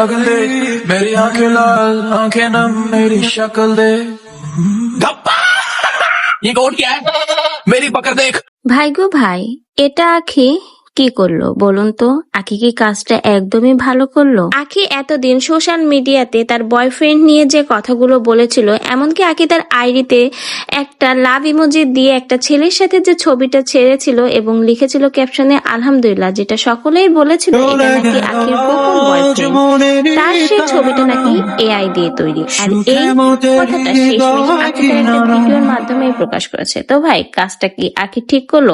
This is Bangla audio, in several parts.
शक्ल दे मेरी आंखें लाल आंखें नम मेरी शक्ल दे धप्पा ये कौन क्या है मेरी पकड़ देख ভাই গো ভাই এটা আখি কি করলো বলুন তো আখি কি কাজটা একদমই ভালো করলো আখি এতদিন সোশ্যাল মিডিয়াতে তার বয়ফ্রেন্ড নিয়ে যে কথাগুলো বলেছিল এমনকি আখি তার আইডিতে একটা লাভ ইমোজি দিয়ে একটা ছেলের সাথে যে ছবিটা ছেড়েছিল এবং লিখেছিল ক্যাপশনে আলহামদুলিল্লাহ যেটা সকলেই বলেছিল এটা নাকি আখির গোপন বয়ফ্রেন্ড তার সেই ছবিটা নাকি এআই দিয়ে তৈরি। আর এই কথাটা একটা ভিডিওর মাধ্যমে প্রকাশ করেছে। তো ভাই কাজটা কি আখি ঠিক করল?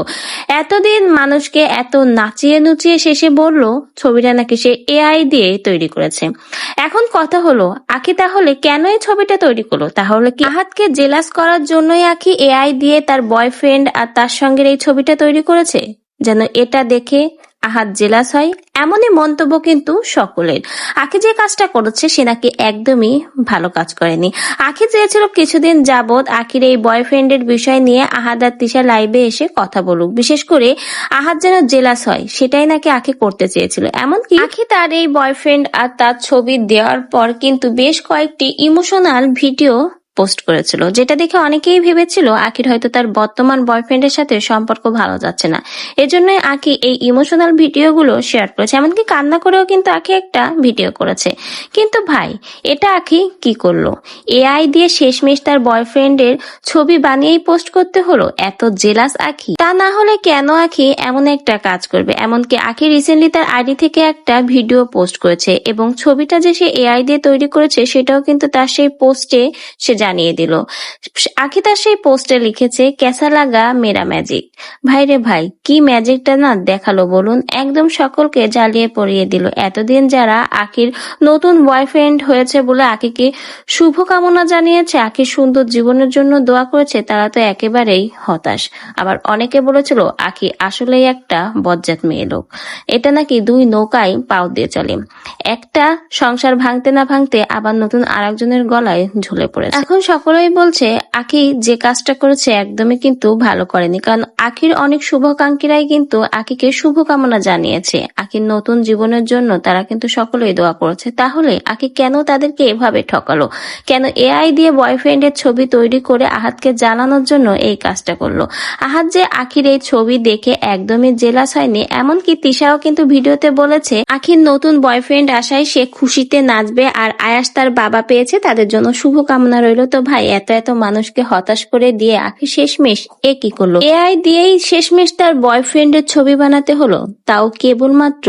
এতদিন মানুষকে এত নাচিয়ে নুচিয়ে শেষে বলল ছবিটা নাকি সে এআই দিয়ে তৈরি করেছে। এখন কথা হলো আখি তাহলে কেন এই ছবিটা তৈরি করল? তাহলে কি আহাতকে জেলাস করার জন্যই আখি এআই দিয়ে তার বয়ফ্রেন্ড আর তার সঙ্গে এই ছবিটা তৈরি করেছে? যেন এটা দেখে আহাত জেলাস হয়, এমনই মন্তব্য কিন্তু সকলের। আখি যে কাজটা করেছে, সে নাকি একদমই ভালো কাজ করেনি। আখি চেয়েছিল কিছুদিন যাবৎ আখির এই বয়ফ্রেন্ডের বিষয় নিয়ে আহাদ আর তিশা লাইভে এসে কথা বলুক। বিশেষ করে আহাদ যেন জেলাস হয়, সেটাই নাকি আখি করতে চেয়েছিল। এমনকি আখি তার এই বয়ফ্রেন্ড আর তার ছবি দেওয়ার পর কিন্তু বেশ কয়েকটি ইমোশনাল ভিডিও পোস্ট করেছিল, যেটা দেখে অনেকেই ভেবেছিল আখির হয়তো তার বর্তমান বয়ফ্রেন্ডের সাথে সম্পর্ক ভালো যাচ্ছে না। এজন্যই আখি এই ইমোশনাল ভিডিওগুলো শেয়ার করেছে, এমনকি কান্না করেও কিন্তু আখি একটা ভিডিও করেছে। কিন্তু ভাই, এটা আখি কি করল? এআই দিয়ে শেষমেশ তার বয়ফ্রেন্ডের ছবি বানিয়েই পোস্ট করতে হলো? এত জেলাস আখি তা না হলে কেন আখি এমন একটা কাজ করবে? এমনকি আখি রিসেন্টলি তার আইডি থেকে একটা ভিডিও পোস্ট করেছে এবং ছবিটা যে সে এআই দিয়ে তৈরি করেছে, সেটাও কিন্তু তার সেই পোস্টে সে জানিয়ে দিল। আখি তার সেই পোস্টে লিখেছে ক্যাসা লাগা মেরা ম্যাজিক ভাই রে ভাই, কি ম্যাজিকটা না দেখাল বলুন? একদম সকলকে জ্বালিয়ে পড়িয়ে দিল। এতদিন যারা আখির নতুন বয়ফ্রেন্ড হয়েছে বলে আখিকে শুভকামনা জানিয়েছে আখির সুন্দর জীবনের জন্য দোয়া করেছে, তারা তো একেবারেই হতাশ। আবার অনেকে বলেছিল, আখি আসলেই একটা বজ্জাত মেয়ে লোক। এটা নাকি দুই নৌকায় পাও দিয়ে চলে। একটা সংসার ভাঙতে না ভাঙতে আবার নতুন আরেকজনের গলায় ঝুলে পড়েছে। এখন সকলেই বলছে, আখি যে কাজটা করেছে একদমই কিন্তু ভালো করেনি। কারণ আখির অনেক শুভকাঙ্ক্ষীরাই কিন্তু আখিকে শুভকামনা জানিয়েছে। আখির নতুন জীবনের জন্য তারা কিন্তু সকলেই দোয়া করেছে। তাহলে আখি কেন তাদেরকে এভাবে ঠকালো? কেন এআই দিয়ে বয়ফ্রেন্ডের ছবি তৈরি করে আহাতকে জানানোর জন্য এই কাজটা করল? আহাত যে আখির এই ছবি দেখে একদমই জেলাস হয়নি, এমনকি তিশাও কিন্তু ভিডিওতে বলেছে, আখির নতুন বয়ফ্রেন্ড আসায় সে খুশিতে নাচবে আর আয়াস তার বাবা পেয়েছে তাদের জন্য শুভকামনা রইল তো ভাই, এত এত মানুষকে হতাশ করে দিয়ে আখি শেষমেশ এ কি করল? এআই দিয়েই শেষমেশ তার বয়ফ্রেন্ডের ছবি বানাতে হলো। তাও কেবলমাত্র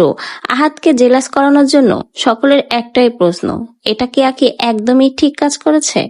আহাতকে জেলাস করানোর জন্য? সকলের একটাই প্রশ্ন, এটা কি আখি একদমই ঠিক কাজ করেছে?